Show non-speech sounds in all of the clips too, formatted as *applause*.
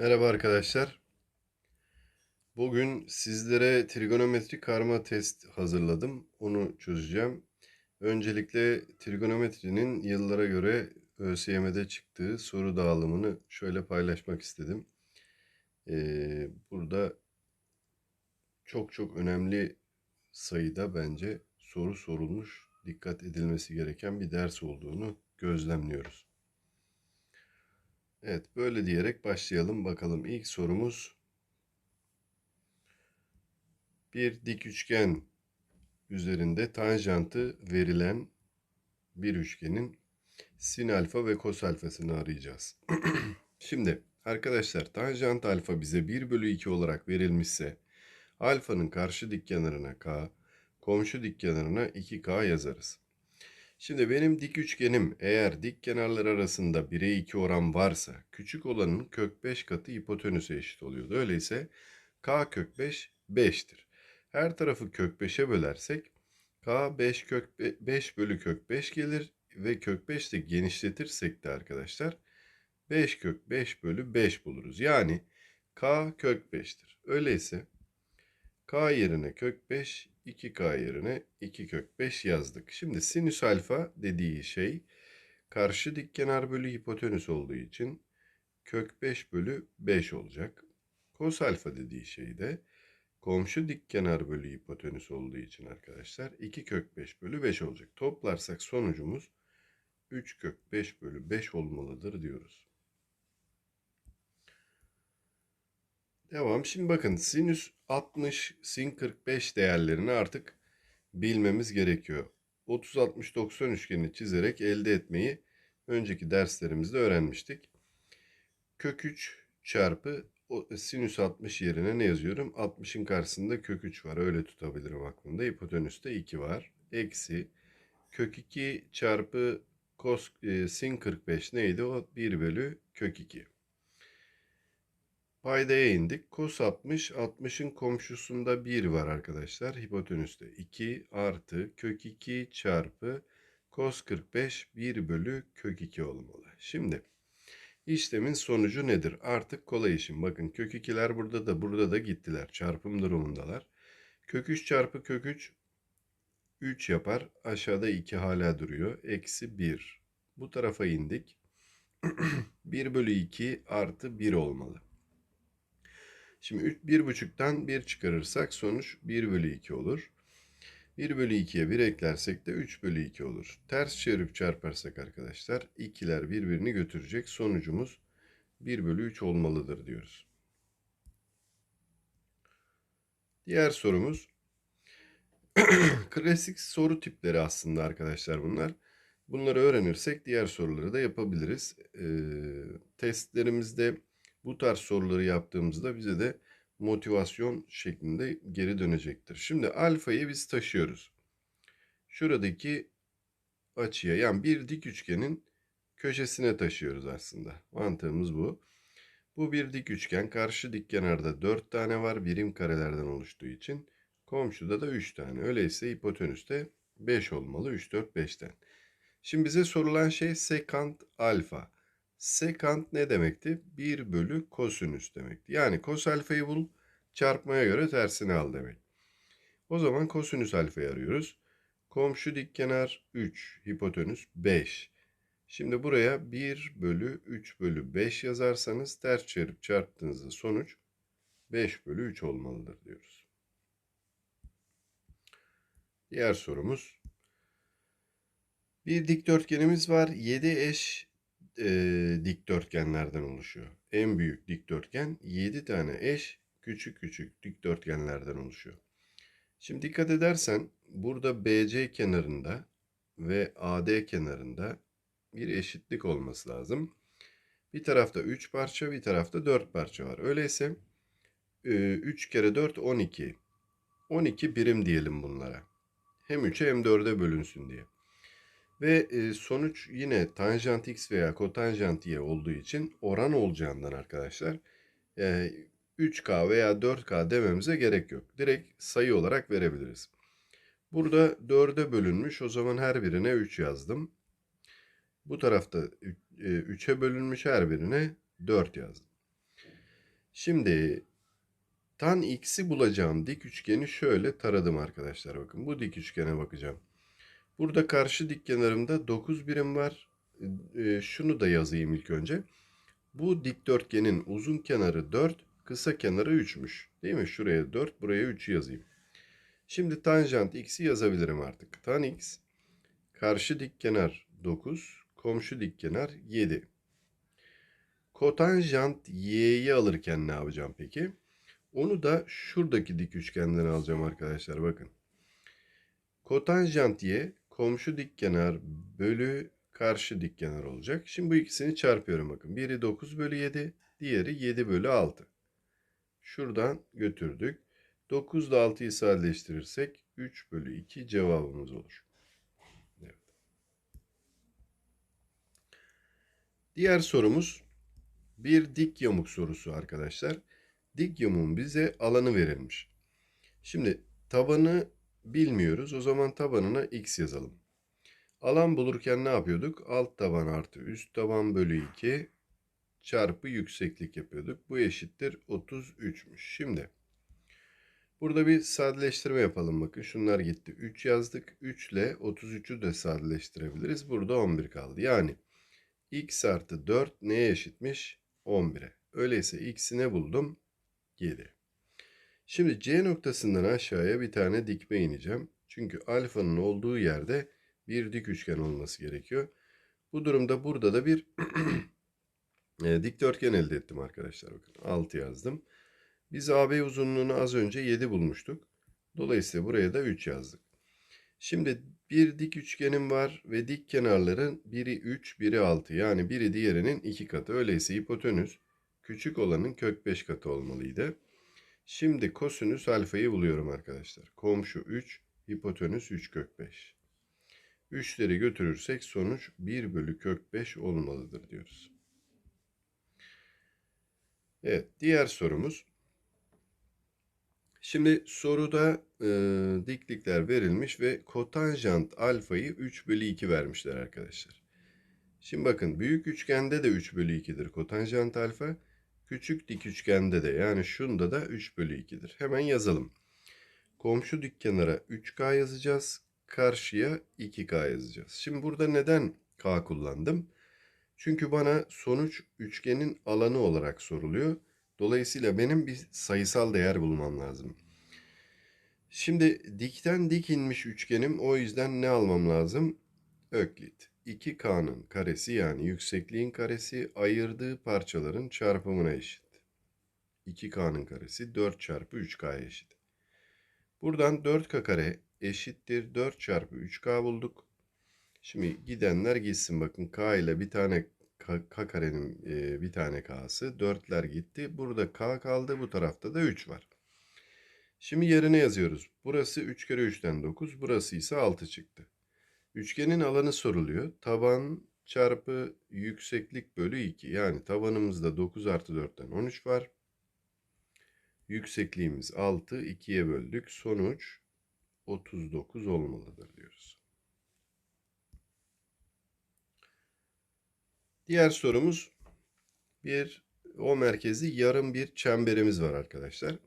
Merhaba arkadaşlar. Bugün sizlere trigonometri karma test hazırladım. Onu çözeceğim. Öncelikle trigonometrinin yıllara göre ÖSYM'de çıktığı soru dağılımını şöyle paylaşmak istedim. Ee, burada çok çok önemli sayıda bence soru sorulmuş, dikkat edilmesi gereken bir ders olduğunu gözlemliyoruz. Evet, böyle diyerek başlayalım bakalım. İlk sorumuz bir dik üçgen üzerinde tanjantı verilen bir üçgenin sin alfa ve kos alfasını arayacağız. *clears throat* Şimdi arkadaşlar tanjant alfa bize 1 bölü 2 olarak verilmişse alfanın karşı dik kenarına k, komşu dik kenarına 2k yazarız. Şimdi benim dik üçgenim eğer dik kenarlar arasında 1'e 2 oran varsa küçük olanın kök 5 katı hipotenüse eşit oluyordu. Öyleyse k kök 5 5'tir. Her tarafı kök 5'e bölersek k 5 kök 5 bölü kök 5 gelir ve kök 5 de genişletirsek de arkadaşlar 5 kök 5 bölü 5 buluruz. Yani k kök 5'tir. Öyleyse k yerine kök 5 2k yerine 2 kök 5 yazdık. Şimdi sinüs alfa dediği şey karşı dik kenar bölü hipotenüs olduğu için kök 5 bölü 5 olacak. Kos alfa dediği şey de komşu dik kenar bölü hipotenüs olduğu için arkadaşlar 2 kök 5 bölü 5 olacak. Toplarsak sonucumuz 3 kök 5 bölü 5 olmalıdır diyoruz. Devam. Şimdi bakın sinüs 60, sin 45 değerlerini artık bilmemiz gerekiyor. 30, 60, 90 üçgenini çizerek elde etmeyi önceki derslerimizde öğrenmiştik. Kök 3 çarpı sinüs 60 yerine ne yazıyorum? 60'ın karşısında kök 3 var. Öyle tutabilirim aklımda. Hipotenüste 2 var. Eksi kök 2 çarpı kos, e, sin 45 neydi? O 1 bölü kök 2. Paydaya indik. Kos 60. 60'ın komşusunda 1 var arkadaşlar. Hipotenüste 2 artı kök 2 çarpı kos 45 1 bölü kök 2 olmalı. Şimdi işlemin sonucu nedir? Artık kolay işim. Bakın kök 2'ler burada da burada da gittiler. Çarpım durumundalar. Kök 3 çarpı kök 3 3 yapar. Aşağıda 2 hala duruyor. Eksi 1. Bu tarafa indik. *clears throat* 1 bölü 2 artı 1 olmalı. Şimdi 1,5'tan 1 çıkarırsak sonuç 1 bölü 2 olur. 1 bölü 2'ye 1 eklersek de 3 bölü 2 olur. Ters çevirip çarparsak arkadaşlar 2'ler birbirini götürecek. Sonucumuz 1 bölü 3 olmalıdır diyoruz. Diğer sorumuz *clears throat* klasik soru tipleri aslında arkadaşlar bunlar. Bunları öğrenirsek diğer soruları da yapabiliriz. Ee, testlerimizde bu tarz soruları yaptığımızda bize de motivasyon şeklinde geri dönecektir. Şimdi alfayı biz taşıyoruz. Şuradaki açıya yani bir dik üçgenin köşesine taşıyoruz aslında. Mantığımız bu. Bu bir dik üçgen. Karşı dik kenarda 4 tane var birim karelerden oluştuğu için. Komşuda da 3 tane. Öyleyse hipotenüste 5 olmalı. 3, 4, 5'ten. Şimdi bize sorulan şey sekant alfa. Sekant ne demekti? 1 bölü kosinüs demekti. Yani kos alfayı bul, çarpmaya göre tersini al demek. O zaman kosinüs alfayı arıyoruz. Komşu dik kenar 3, hipotenüs 5. Şimdi buraya 1 bölü 3 bölü 5 yazarsanız ters çevirip çarptığınızda sonuç 5 bölü 3 olmalıdır diyoruz. Diğer sorumuz. Bir dikdörtgenimiz var. 7 eş e, dikdörtgenlerden oluşuyor. En büyük dikdörtgen 7 tane eş küçük küçük dikdörtgenlerden oluşuyor. Şimdi dikkat edersen burada BC kenarında ve AD kenarında bir eşitlik olması lazım. Bir tarafta 3 parça, bir tarafta 4 parça var. Öyleyse 3 kere 4 12. 12 birim diyelim bunlara. Hem 3'e hem 4'e bölünsün diye. Ve e, sonuç yine tanjant x veya kotanjant y olduğu için oran olacağından arkadaşlar 3K e, veya 4K dememize gerek yok. Direkt sayı olarak verebiliriz. Burada 4'e bölünmüş. O zaman her birine 3 yazdım. Bu tarafta 3'e bölünmüş her birine 4 yazdım. Şimdi tan x'i bulacağım dik üçgeni şöyle taradım arkadaşlar. Bakın bu dik üçgene bakacağım. Burada karşı dik kenarımda 9 birim var. Ee, şunu da yazayım ilk önce. Bu dikdörtgenin uzun kenarı 4, kısa kenarı 3'müş. Değil mi? Şuraya 4, buraya 3 yazayım. Şimdi tanjant x'i yazabilirim artık. Tan x karşı dik kenar 9, komşu dik kenar 7. Kotanjant y'yi alırken ne yapacağım peki? Onu da şuradaki dik üçgenden alacağım arkadaşlar bakın. Kotanjant y komşu dik kenar bölü karşı dik kenar olacak. Şimdi bu ikisini çarpıyorum bakın. Biri 9 bölü 7, diğeri 7 bölü 6. Şuradan götürdük. 9 ile 6'yı sadeleştirirsek 3 bölü 2 cevabımız olur. Evet. Diğer sorumuz bir dik yamuk sorusu arkadaşlar. Dik yamuğun bize alanı verilmiş. Şimdi tabanı bilmiyoruz. O zaman tabanına x yazalım. Alan bulurken ne yapıyorduk? Alt taban artı üst taban bölü 2 çarpı yükseklik yapıyorduk. Bu eşittir 33'müş. Şimdi burada bir sadeleştirme yapalım. Bakın şunlar gitti. 3 yazdık. 3 ile 33'ü de sadeleştirebiliriz. Burada 11 kaldı. Yani x artı 4 neye eşitmiş? 11'e. Öyleyse x'i ne buldum? 7. Şimdi C noktasından aşağıya bir tane dikme ineceğim. Çünkü alfanın olduğu yerde bir dik üçgen olması gerekiyor. Bu durumda burada da bir *clears throat* e, dikdörtgen elde ettim arkadaşlar. Bakın 6 yazdım. Biz AB uzunluğunu az önce 7 bulmuştuk. Dolayısıyla buraya da 3 yazdık. Şimdi bir dik üçgenim var ve dik kenarların biri 3, biri 6. Yani biri diğerinin 2 katı. Öyleyse hipotenüs küçük olanın kök 5 katı olmalıydı. Şimdi kosinüs alfayı buluyorum arkadaşlar. Komşu 3, hipotenüs 3 kök 5. 3'leri götürürsek sonuç 1 bölü kök 5 olmalıdır diyoruz. Evet diğer sorumuz. Şimdi soruda e, diklikler verilmiş ve kotanjant alfayı 3 bölü 2 vermişler arkadaşlar. Şimdi bakın büyük üçgende de 3 bölü 2'dir kotanjant alfa. Küçük dik üçgende de yani şunda da 3 bölü 2'dir. Hemen yazalım. Komşu dik kenara 3K yazacağız. Karşıya 2K yazacağız. Şimdi burada neden K kullandım? Çünkü bana sonuç üçgenin alanı olarak soruluyor. Dolayısıyla benim bir sayısal değer bulmam lazım. Şimdi dikten dik inmiş üçgenim o yüzden ne almam lazım? Öklit. 2K'nın karesi yani yüksekliğin karesi ayırdığı parçaların çarpımına eşit. 2K'nın karesi 4 çarpı 3K'ya eşit. Buradan 4K kare eşittir 4 çarpı 3K bulduk. Şimdi gidenler gitsin bakın K ile bir tane K, karenin e, bir tane K'sı 4'ler gitti. Burada K kaldı bu tarafta da 3 var. Şimdi yerine yazıyoruz. Burası 3 kere 3'ten 9 burası ise 6 çıktı. Üçgenin alanı soruluyor. Taban çarpı yükseklik bölü 2. Yani tabanımızda 9 artı 4'ten 13 var. Yüksekliğimiz 6. 2'ye böldük. Sonuç 39 olmalıdır diyoruz. Diğer sorumuz bir O merkezi yarım bir çemberimiz var arkadaşlar.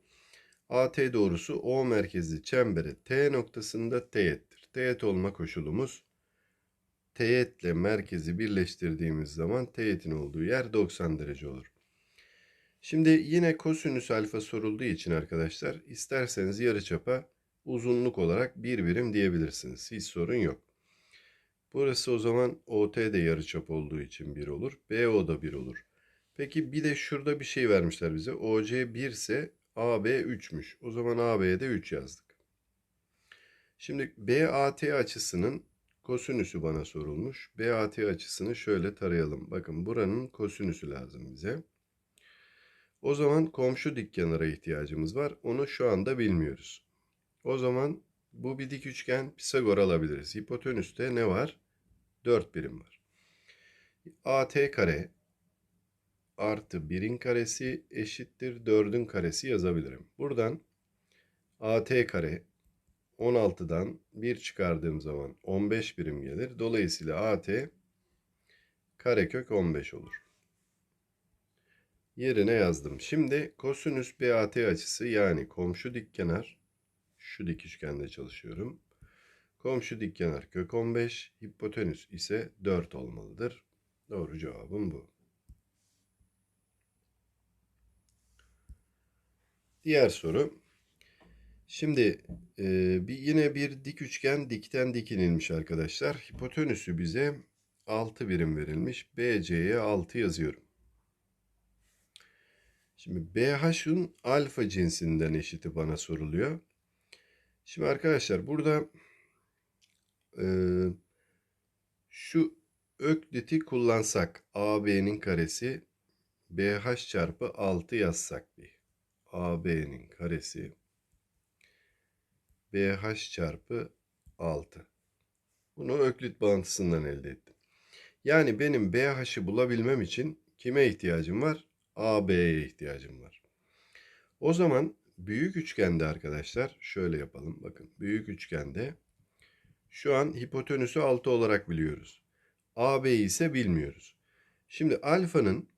AT doğrusu O merkezli çembere T noktasında teğettir. Teğet olma koşulumuz teğetle merkezi birleştirdiğimiz zaman teğetin olduğu yer 90 derece olur. Şimdi yine kosinüs alfa sorulduğu için arkadaşlar isterseniz yarıçapa uzunluk olarak bir birim diyebilirsiniz. Hiç sorun yok. Burası o zaman OT de yarıçap olduğu için 1 olur. BO da 1 olur. Peki bir de şurada bir şey vermişler bize. OC 1 ise AB 3'müş. O zaman AB'ye de 3 yazdık. Şimdi BAT açısının kosinüsü bana sorulmuş. BAT açısını şöyle tarayalım. Bakın buranın kosinüsü lazım bize. O zaman komşu dik kenara ihtiyacımız var. Onu şu anda bilmiyoruz. O zaman bu bir dik üçgen Pisagor alabiliriz. Hipotenüste ne var? 4 birim var. AT kare artı 1'in karesi eşittir 4'ün karesi yazabilirim. Buradan AT kare 16'dan 1 çıkardığım zaman 15 birim gelir. Dolayısıyla AT karekök 15 olur. yerine yazdım. Şimdi kosinüs BAT açısı yani komşu dikkenar şu dik üçgende çalışıyorum. Komşu dikkenar kök 15, hipotenüs ise 4 olmalıdır. Doğru cevabım bu. Diğer soru. Şimdi e, bir, yine bir dik üçgen dikten dik inilmiş arkadaşlar. Hipotenüsü bize 6 birim verilmiş. BC'ye 6 yazıyorum. Şimdi BH'ın alfa cinsinden eşiti bana soruluyor. Şimdi arkadaşlar burada e, şu ökliti kullansak AB'nin karesi BH çarpı 6 yazsak bir. AB'nin karesi BH çarpı 6. Bunu öklit bağıntısından elde ettim. Yani benim BH'ı bulabilmem için kime ihtiyacım var? AB'ye ihtiyacım var. O zaman büyük üçgende arkadaşlar şöyle yapalım. Bakın büyük üçgende şu an hipotenüsü 6 olarak biliyoruz. AB'yi ise bilmiyoruz. Şimdi alfanın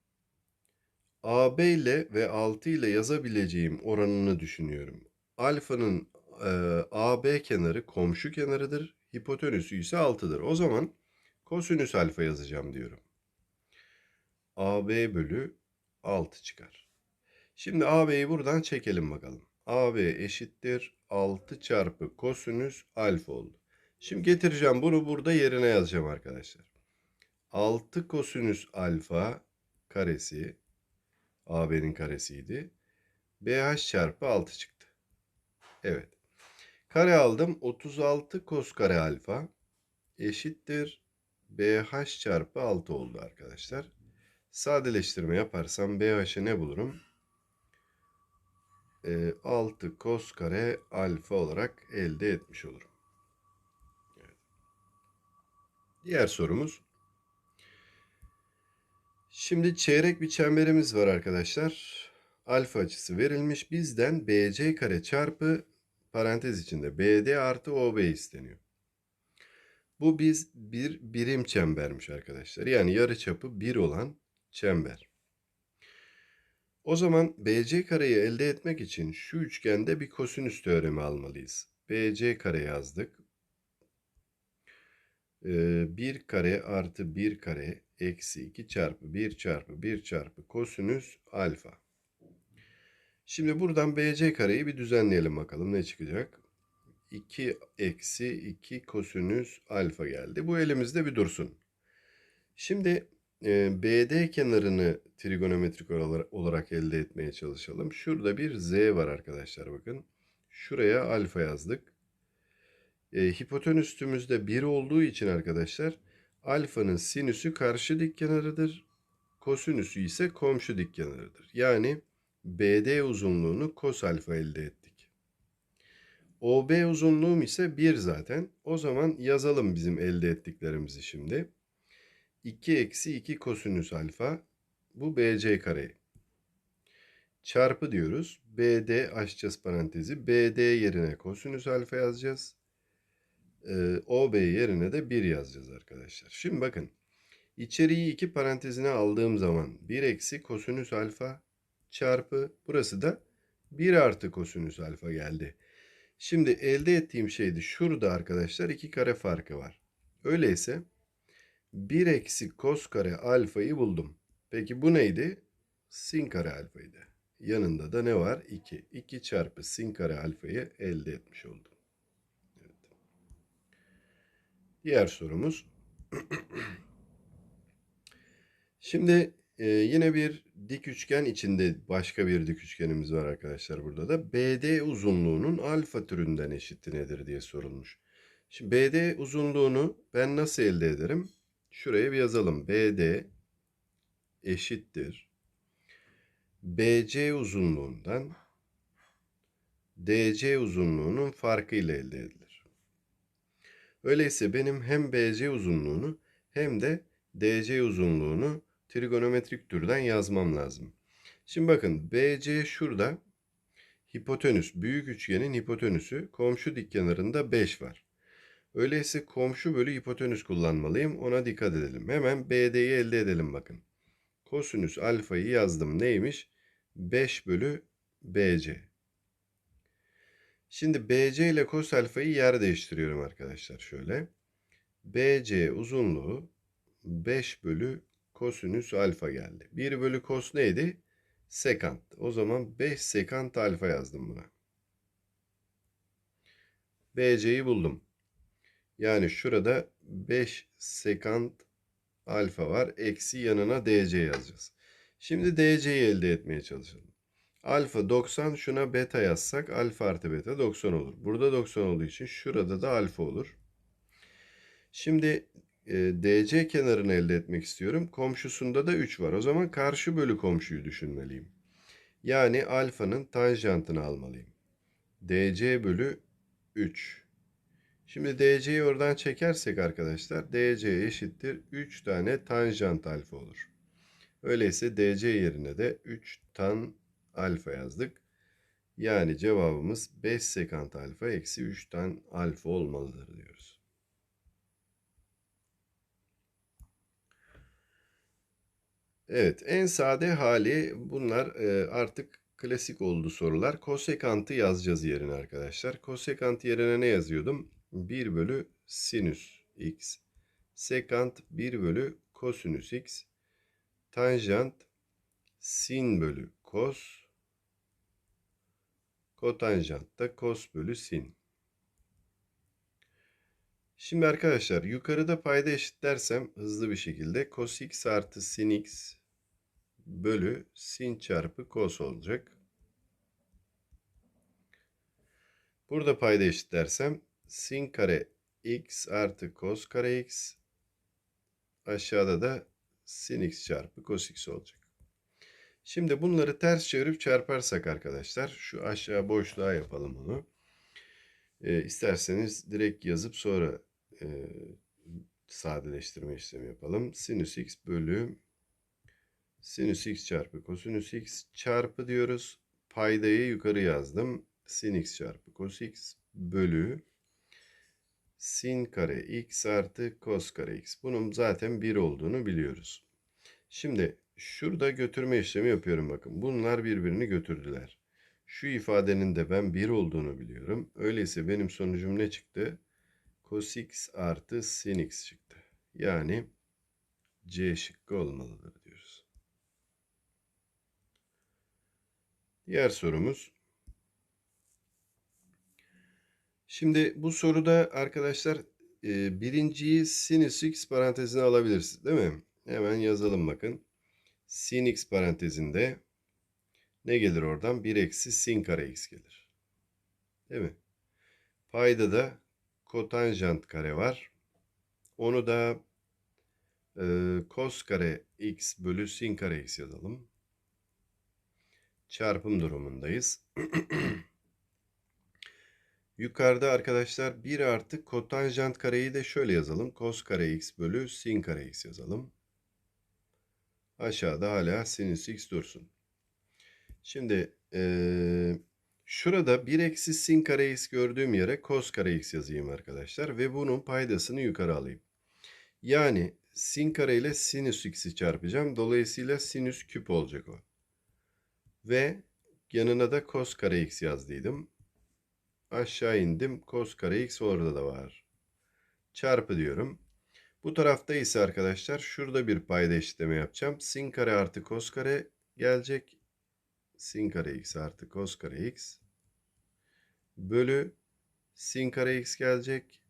AB ile ve 6 ile yazabileceğim oranını düşünüyorum. Alfanın AB kenarı komşu kenarıdır. Hipotenüsü ise 6'dır. O zaman kosinüs alfa yazacağım diyorum. AB bölü 6 çıkar. Şimdi AB'yi buradan çekelim bakalım. AB eşittir 6 çarpı kosinüs alfa oldu. Şimdi getireceğim bunu burada yerine yazacağım arkadaşlar. 6 kosinüs alfa karesi AB'nin karesiydi. BH çarpı 6 çıktı. Evet. Kare aldım. 36 kos kare alfa eşittir. BH çarpı 6 oldu arkadaşlar. Sadeleştirme yaparsam BH'ı ne bulurum? E, 6 kos kare alfa olarak elde etmiş olurum. Diğer sorumuz. Şimdi çeyrek bir çemberimiz var arkadaşlar. Alfa açısı verilmiş. Bizden BC kare çarpı parantez içinde BD artı OB isteniyor. Bu biz bir birim çembermiş arkadaşlar. Yani yarı çapı 1 olan çember. O zaman BC kareyi elde etmek için şu üçgende bir kosinüs teoremi almalıyız. BC kare yazdık. 1 kare artı 1 kare eksi 2 çarpı 1 çarpı 1 çarpı kosinüs alfa. Şimdi buradan BC kareyi bir düzenleyelim bakalım ne çıkacak. 2 eksi 2 kosinüs alfa geldi. Bu elimizde bir dursun. Şimdi e, BD kenarını trigonometrik olarak elde etmeye çalışalım. Şurada bir Z var arkadaşlar bakın. Şuraya alfa yazdık. E, hipotenüsümüzde 1 olduğu için arkadaşlar alfanın sinüsü karşı dik kenarıdır. Kosinüsü ise komşu dik kenarıdır. Yani BD uzunluğunu kos alfa elde ettik. OB uzunluğum ise 1 zaten. O zaman yazalım bizim elde ettiklerimizi şimdi. 2 eksi 2 kosinüs alfa. Bu BC kare. Çarpı diyoruz. BD açacağız parantezi. BD yerine kosinüs alfa yazacağız. Ee, OB yerine de 1 yazacağız arkadaşlar. Şimdi bakın. İçeriği 2 parantezine aldığım zaman 1 eksi kosinüs alfa çarpı burası da 1 artı kosinüs alfa geldi. Şimdi elde ettiğim şeydi şurada arkadaşlar 2 kare farkı var. Öyleyse 1 eksi kos kare alfayı buldum. Peki bu neydi? Sin kare alfaydı. Yanında da ne var? 2. 2 çarpı sin kare alfayı elde etmiş oldum. Evet. Diğer sorumuz. *clears throat* Şimdi e, yine bir dik üçgen içinde başka bir dik üçgenimiz var arkadaşlar burada da. BD uzunluğunun alfa türünden eşiti nedir diye sorulmuş. Şimdi BD uzunluğunu ben nasıl elde ederim? Şuraya bir yazalım. BD eşittir. BC uzunluğundan DC uzunluğunun farkı ile elde edilir. Öyleyse benim hem BC uzunluğunu hem de DC uzunluğunu trigonometrik türden yazmam lazım. Şimdi bakın BC şurada hipotenüs büyük üçgenin hipotenüsü komşu dik kenarında 5 var. Öyleyse komşu bölü hipotenüs kullanmalıyım. Ona dikkat edelim. Hemen BD'yi elde edelim bakın. Kosinüs alfayı yazdım. Neymiş? 5 bölü BC. Şimdi BC ile kos alfayı yer değiştiriyorum arkadaşlar. Şöyle. BC uzunluğu 5 bölü kosinüs alfa geldi. 1 bölü kos neydi? Sekant. O zaman 5 sekant alfa yazdım buna. BC'yi buldum. Yani şurada 5 sekant alfa var. Eksi yanına DC yazacağız. Şimdi DC'yi elde etmeye çalışalım. Alfa 90 şuna beta yazsak alfa artı beta 90 olur. Burada 90 olduğu için şurada da alfa olur. Şimdi DC kenarını elde etmek istiyorum. Komşusunda da 3 var. O zaman karşı bölü komşuyu düşünmeliyim. Yani alfanın tanjantını almalıyım. DC bölü 3. Şimdi DC'yi oradan çekersek arkadaşlar DC eşittir 3 tane tanjant alfa olur. Öyleyse DC yerine de 3 tan alfa yazdık. Yani cevabımız 5 sekant alfa eksi 3 tan alfa olmalıdır diyoruz. Evet en sade hali bunlar artık klasik oldu sorular. Kosekantı yazacağız yerine arkadaşlar. Kosekant yerine ne yazıyordum? 1 bölü sinüs x. Sekant 1 bölü kosinüs x. Tanjant sin bölü kos. Kotanjant da kos bölü sin. Şimdi arkadaşlar yukarıda payda eşitlersem hızlı bir şekilde cos x artı sin x bölü sin çarpı cos olacak. Burada payda eşitlersem sin kare x artı cos kare x aşağıda da sin x çarpı cos x olacak. Şimdi bunları ters çevirip çarparsak arkadaşlar şu aşağı boşluğa yapalım onu. E, isterseniz direkt yazıp sonra e, sadeleştirme işlemi yapalım. Sinüs x bölü sinüs x çarpı kosinüs x çarpı diyoruz. Paydayı yukarı yazdım. Sin x çarpı cos x bölü sin kare x artı cos kare x. Bunun zaten 1 olduğunu biliyoruz. Şimdi şurada götürme işlemi yapıyorum bakın. Bunlar birbirini götürdüler. Şu ifadenin de ben 1 olduğunu biliyorum. Öyleyse benim sonucum ne çıktı? Cos x artı sin x çıktı. Yani C şıkkı olmalıdır diyoruz. Diğer sorumuz. Şimdi bu soruda arkadaşlar e, birinciyi sinüs x parantezine alabilirsiniz değil mi? Hemen yazalım bakın. Sin x parantezinde ne gelir oradan? 1 eksi sin kare x gelir. Değil mi? Payda da kotanjant kare var. Onu da e, kos kare x bölü sin kare x yazalım. Çarpım durumundayız. *clears throat* Yukarıda arkadaşlar 1 artı kotanjant kareyi de şöyle yazalım. Kos kare x bölü sin kare x yazalım. Aşağıda hala sinüs x dursun. Şimdi ee, şurada 1 eksi sin kare x gördüğüm yere kos kare x yazayım arkadaşlar. Ve bunun paydasını yukarı alayım. Yani sin kare ile sinüs x'i çarpacağım. Dolayısıyla sinüs küp olacak o. Ve yanına da kos kare x yazdıydım. Aşağı indim. Kos kare x orada da var. Çarpı diyorum. Bu tarafta ise arkadaşlar şurada bir payda eşitleme yapacağım. Sin kare artı kos kare gelecek. Sin kare x artı kos kare x bölü sin kare x gelecek.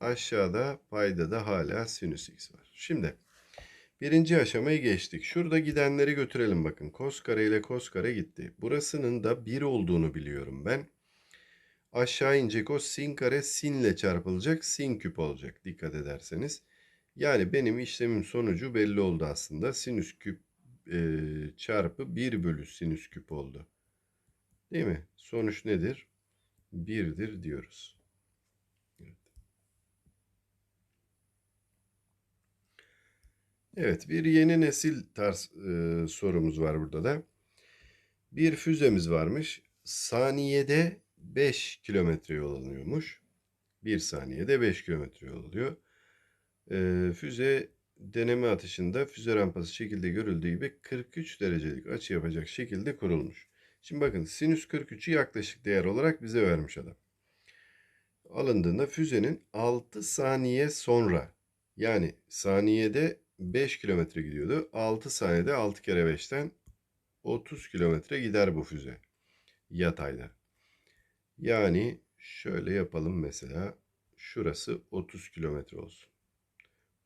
Aşağıda payda da hala sinüs x var. Şimdi birinci aşamayı geçtik. Şurada gidenleri götürelim bakın. Kos kare ile kos kare gitti. Burasının da 1 olduğunu biliyorum ben. Aşağı inecek o sin kare sinle çarpılacak. Sin küp olacak dikkat ederseniz. Yani benim işlemin sonucu belli oldu aslında. Sinüs küp e, çarpı 1 bölü sinüs küp oldu. Değil mi? Sonuç nedir? 1'dir diyoruz. Evet. evet bir yeni nesil tarz e, sorumuz var burada da. Bir füzemiz varmış. Saniyede 5 kilometre yol alıyormuş. Bir saniyede 5 kilometre yol alıyor. E, füze deneme atışında füze rampası şekilde görüldüğü gibi 43 derecelik açı yapacak şekilde kurulmuş. Şimdi bakın sinüs 43'ü yaklaşık değer olarak bize vermiş adam. Alındığında füzenin 6 saniye sonra yani saniyede 5 kilometre gidiyordu. 6 saniyede 6 kere 5'ten 30 kilometre gider bu füze yatayda. Yani şöyle yapalım mesela. Şurası 30 kilometre olsun.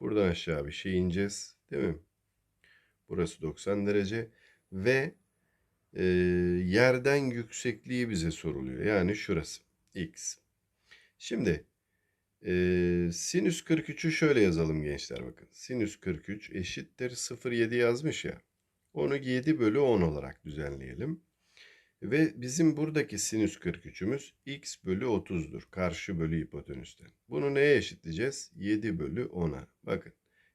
Buradan aşağı bir şey ineceğiz. Değil mi? Burası 90 derece. Ve e, yerden yüksekliği bize soruluyor. Yani şurası. X. Şimdi e, sinüs 43'ü şöyle yazalım gençler bakın. Sinüs 43 eşittir 0,7 yazmış ya. Onu 7 bölü 10 olarak düzenleyelim. Ve bizim buradaki sinüs 43'ümüz x bölü 30'dur. Karşı bölü hipotenüsten. Bunu neye eşitleyeceğiz? 7 bölü 10'a. Bakın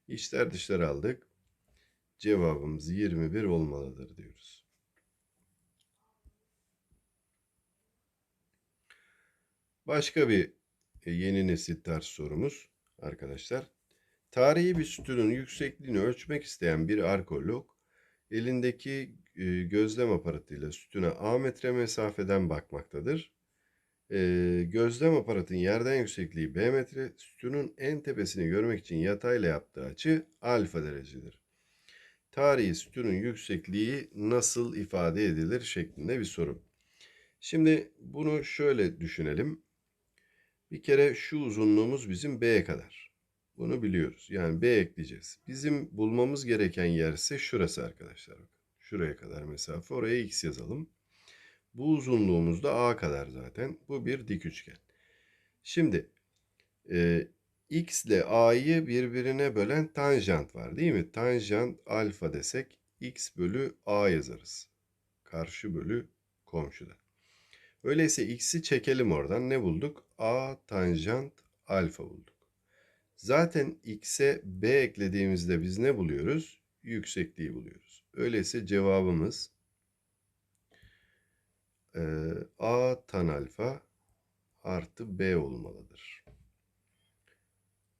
içler dışlar aldık. Cevabımız 21 olmalıdır diyoruz. Başka bir e, yeni nesil ters sorumuz arkadaşlar. Tarihi bir sütunun yüksekliğini ölçmek isteyen bir arkeolog elindeki e, gözlem aparatıyla sütuna A metre mesafeden bakmaktadır. Gözlem aparatın yerden yüksekliği B metre, sütunun en tepesini görmek için yatayla yaptığı açı alfa derecedir. Tarihi sütunun yüksekliği nasıl ifade edilir şeklinde bir soru. Şimdi bunu şöyle düşünelim. Bir kere şu uzunluğumuz bizim B'ye kadar. Bunu biliyoruz. Yani B ekleyeceğiz. Bizim bulmamız gereken yer ise şurası arkadaşlar. Şuraya kadar mesafe. Oraya x yazalım. Bu uzunluğumuz da a kadar zaten. Bu bir dik üçgen. Şimdi e, x ile a'yı birbirine bölen tanjant var değil mi? Tanjant alfa desek x bölü a yazarız. Karşı bölü komşuda. Öyleyse x'i çekelim oradan. Ne bulduk? a tanjant alfa bulduk. Zaten x'e b eklediğimizde biz ne buluyoruz? Yüksekliği buluyoruz. Öyleyse cevabımız e, a tan alfa artı b olmalıdır.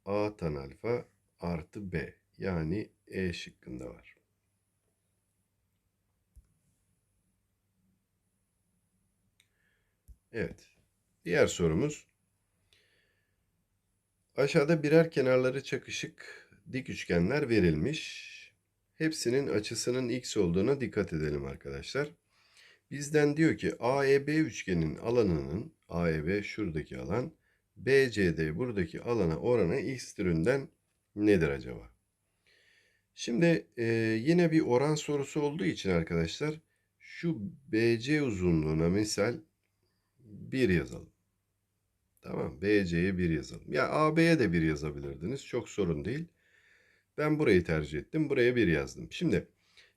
a tan alfa artı b yani e şıkkında var. Evet. Diğer sorumuz Aşağıda birer kenarları çakışık dik üçgenler verilmiş. Hepsinin açısının x olduğuna dikkat edelim arkadaşlar. Bizden diyor ki AEB üçgenin alanının AEB şuradaki alan BCD buradaki alana oranı x türünden nedir acaba? Şimdi e, yine bir oran sorusu olduğu için arkadaşlar şu BC uzunluğuna misal 1 yazalım. Tamam BC'ye 1 yazalım. Ya AB'ye de 1 yazabilirdiniz. Çok sorun değil. Ben burayı tercih ettim. Buraya 1 yazdım. Şimdi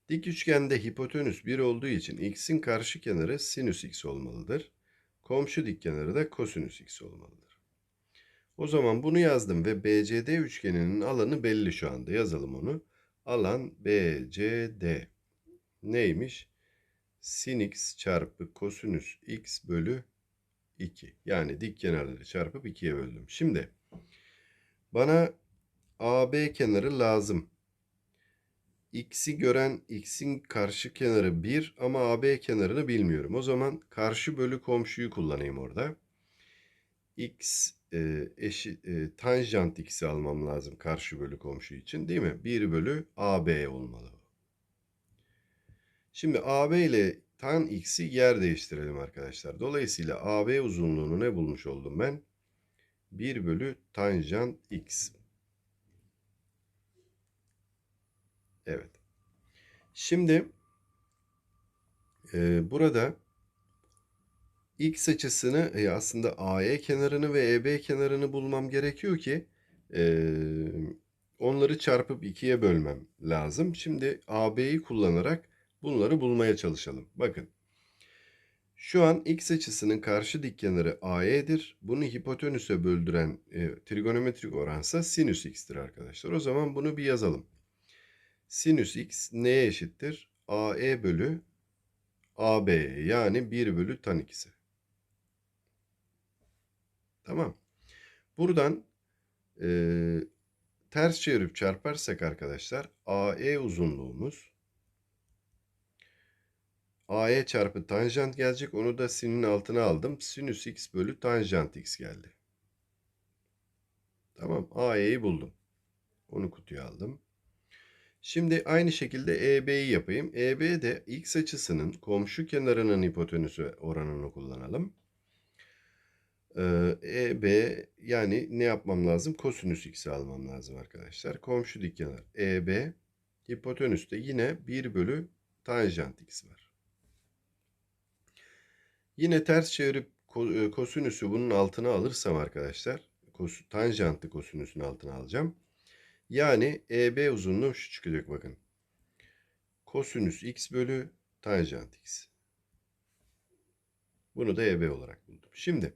dik üçgende hipotenüs 1 olduğu için x'in karşı kenarı sinüs x olmalıdır. Komşu dik kenarı da kosinüs x olmalıdır. O zaman bunu yazdım ve BCD üçgeninin alanı belli şu anda. Yazalım onu. Alan BCD neymiş? Sin x çarpı kosinüs x bölü 2. Yani dik kenarları çarpıp 2'ye böldüm. Şimdi bana AB kenarı lazım. X'i gören x'in karşı kenarı 1 ama AB kenarını bilmiyorum. O zaman karşı bölü komşuyu kullanayım orada. X e, eşi, e, tanjant x'i almam lazım karşı bölü komşu için değil mi? 1 bölü AB olmalı. Şimdi AB ile tan x'i yer değiştirelim arkadaşlar. Dolayısıyla AB uzunluğunu ne bulmuş oldum ben? 1 bölü tanjant x. Evet. Şimdi e, burada x açısını e, aslında AE kenarını ve EB kenarını bulmam gerekiyor ki e, onları çarpıp ikiye bölmem lazım. Şimdi AB'yi kullanarak Bunları bulmaya çalışalım. Bakın. Şu an x açısının karşı dik kenarı AE'dir. Bunu hipotenüse böldüren e, trigonometrik oransa sinüs x'tir arkadaşlar. O zaman bunu bir yazalım. Sinüs x neye eşittir? AE bölü AB'ye yani 1 bölü tan x'e. Tamam. Buradan e, ters çevirip çarparsak arkadaşlar AE uzunluğumuz AE çarpı tanjant gelecek. Onu da sinin altına aldım. Sinüs x bölü tanjant x geldi. Tamam. AE'yi buldum. Onu kutuya aldım. Şimdi aynı şekilde EB'yi yapayım. EB de x açısının komşu kenarının hipotenüsü oranını kullanalım. Ee, EB yani ne yapmam lazım? Kosinüs x'i almam lazım arkadaşlar. Komşu dik kenar EB hipotenüste yine 1 bölü tanjant x var. Yine ters çevirip e, kosinüsü bunun altına alırsam arkadaşlar tanjantlı kosinüsün altına alacağım. Yani EB uzunluğu şu çıkacak bakın. Kosinüs x bölü tanjant x. Bunu da EB olarak buldum. Şimdi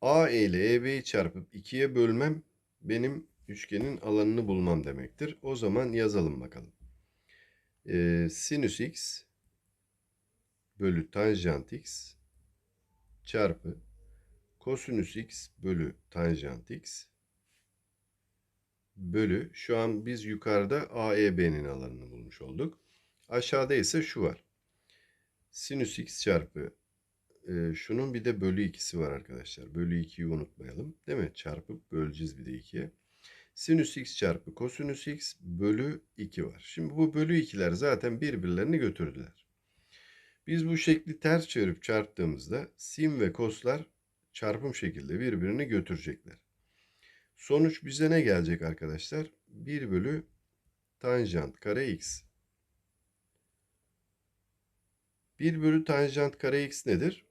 AE ile EB'yi çarpıp 2'ye bölmem benim üçgenin alanını bulmam demektir. O zaman yazalım bakalım. Ee, sinüs x bölü tanjant x çarpı kosinüs x bölü tanjant x bölü şu an biz yukarıda AEB'nin alanını bulmuş olduk. Aşağıda ise şu var. Sinüs x çarpı e, şunun bir de bölü ikisi var arkadaşlar. Bölü 2'yi unutmayalım. Değil mi? Çarpıp böleceğiz bir de 2'ye. Sinüs x çarpı kosinüs x bölü 2 var. Şimdi bu bölü 2'ler zaten birbirlerini götürdüler. Biz bu şekli ters çevirip çarptığımızda sin ve koslar çarpım şekilde birbirini götürecekler. Sonuç bize ne gelecek arkadaşlar? 1 bölü tanjant kare x. 1 bölü tanjant kare x nedir?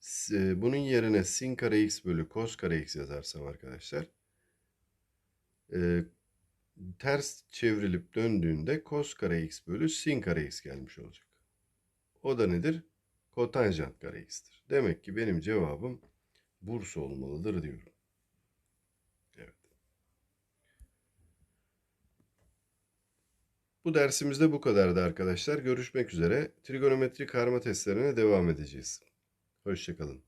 S- Bunun yerine sin kare x bölü kos kare x yazarsam arkadaşlar. e, ters çevrilip döndüğünde kos kare x bölü sin kare x gelmiş olacak. O da nedir? Kotanjant kare x'tir. Demek ki benim cevabım Bursa olmalıdır diyorum. Bu dersimizde bu kadardı arkadaşlar. Görüşmek üzere. Trigonometri karma testlerine devam edeceğiz. Hoşçakalın.